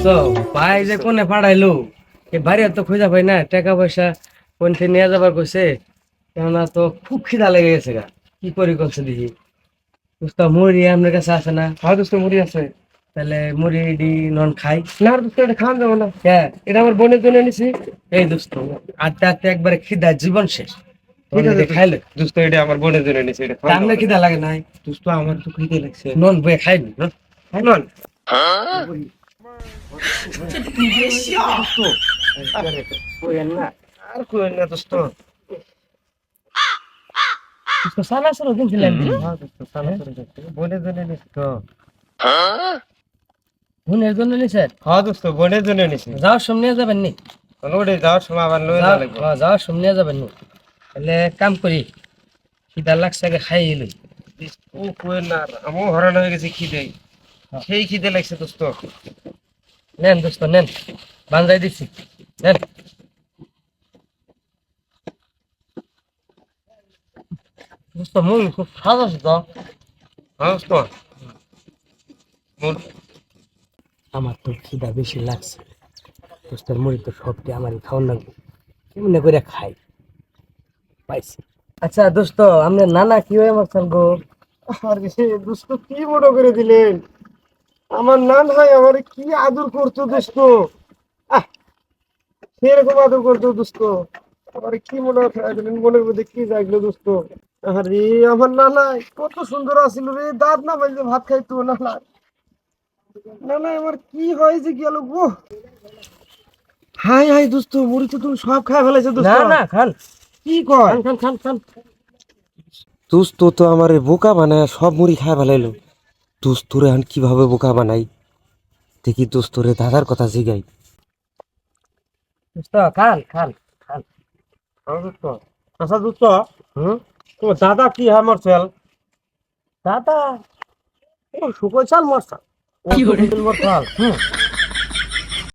দোস্ত ভাই যে কোনে পাঠাইলো এ বাড়ি তো খুঁজা পাই না টাকা পয়সা কোন থেকে নিয়ে যাবার কইছে কেননা তো খুব খিদা লেগে গেছে গা। কি করি করছে দেখি। দোস্ত মুড়ি আপনার কাছে আছে না? হ্যাঁ দোস্ত মুড়ি আছে। তাহলে মুড়ি ডি নন খাই। না দোস্ত এটা খাওয়া যাব না। হ্যাঁ। এটা আমার বোনের জন্য নিছি এই দোস্ত আটটা আটটা একবারে খিদা জীবন শেষ। ঠিক আছে খাইলে। দোস্ত এটা আমার বোনের জন্য নিছি এটা আপনার খিদা লাগে নাই। দোস্ত আমার তো খিদে লাগছে। নন বয়ে খাইবি নন। নন। বইয়েন না আর কই না দোস্ত দোস্ত সালা সরো কিনছিলেন হ্যাঁ দোস্ত সালা করে যাচ্ছে বোনের জন্য নিছি তো হুনের জন্য নিছেন হ্যাঁ দোস্ত বোনের জন্য নিছি যাওয়ার সময় নিয়ে যাবেন নি ওটা যাওয়ার সময় আবার লয়ে যাওয়া লাগবে যাও- যাওয়ার সময় নিয়ে যাবেন নি তাহলে কাম করি খিদা লাগছে আগে খাই লই ও কই না আমিও হরান হয়ে গেছি খিদে সেই খিদে লাগছে দোস্ত নেন দোস্ত নেন। বান্ধাই দিচ্ছি। নেন। দোস্ত খুব আছে হ্যাঁ দোস্ত? আমার তো খিদা বেশি লাগছে। দোস্তের মুড়ি তো সবটি আমারই খাওয়ার লাগবে কেমনে করে খাই? পাইছি। আচ্ছা দোস্ত আপনার নানা কি হয়ে মারছেন গো? আরে দোস্ত কি বড় করে দিলেন? আমার নান ভাই আমার কি আদর করতো দোস্ত আহ, সেরকম আদর করতো দোস্ত আমার কি মনে হয় মনের মধ্যে কি জাগলো দোস্ত আরে আমার কত সুন্দর আছিল রে দাঁত না বাইলে ভাত খাইতো নানা নানা আমার কি হয়েছে গেল গো হাই হাই দোস্ত মুড়ি তো তুমি সব খাই ফেলেছো দোস্ত না না খান। কি কয়? খান খান খান খান। দোস্ত তো আমার বোকা বানায় সব মুড়ি খায় ফেলাইলো। দোস্তরে আন কীভাবে বোকা বানাই? দেখি দোস্তরে দাদার কথা জিগাই। দোস্ত খান খান খান দোস্ত। আচ্ছা দোস্ত হুম? তো দাদা কি আমার চল দাদা ও শুকো চাল মশা কি করে মরতাল হুম।